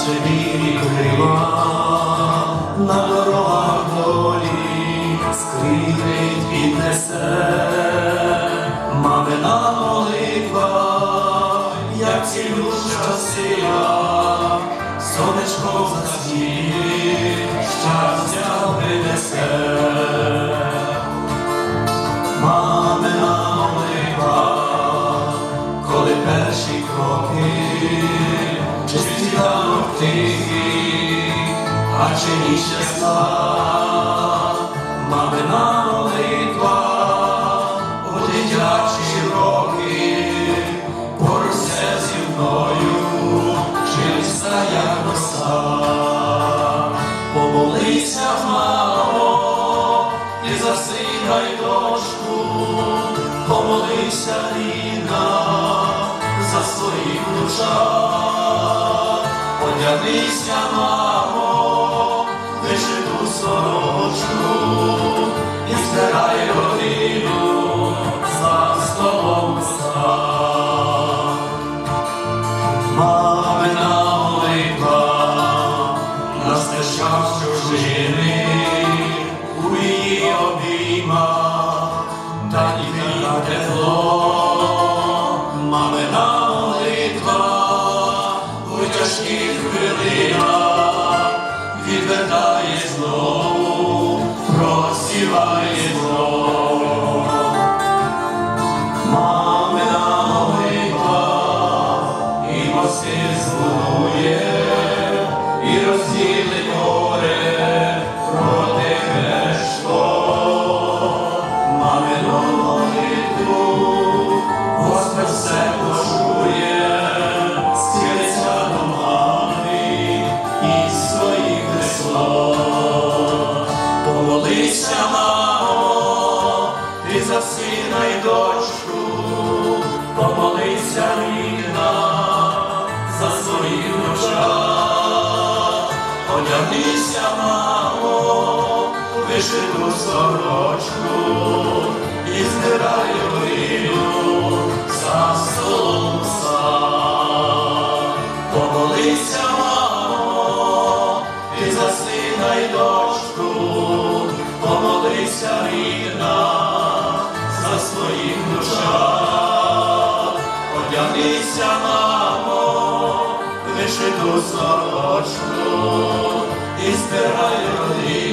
наче білі крила, на дорогах долі скрінить віднесе, мамина молитва, як цілюща сила, сонечко в засіє, щастя принесе. Мамина молитва, коли перші кроки чи світанок тихий, а чи ніч ясна, мамина молитва, у дитячі роки, поруся зі мною, чиста як роса. Помолися, мамо, і за сина й дочку, помолися, рідна, за своїх душах, одягнися, мамо, вишиту сорочку, і збирай родину за столом став. Мамина молитва на стежках чужини, у її обіймах, та ніби тепло. Мамина тяжких відвертає знову, просіває знову. Мамина молитва і мости збудує, і розділить одягнися, мамо, вишиту сорочку і збирай вишиту сорочку і стирає.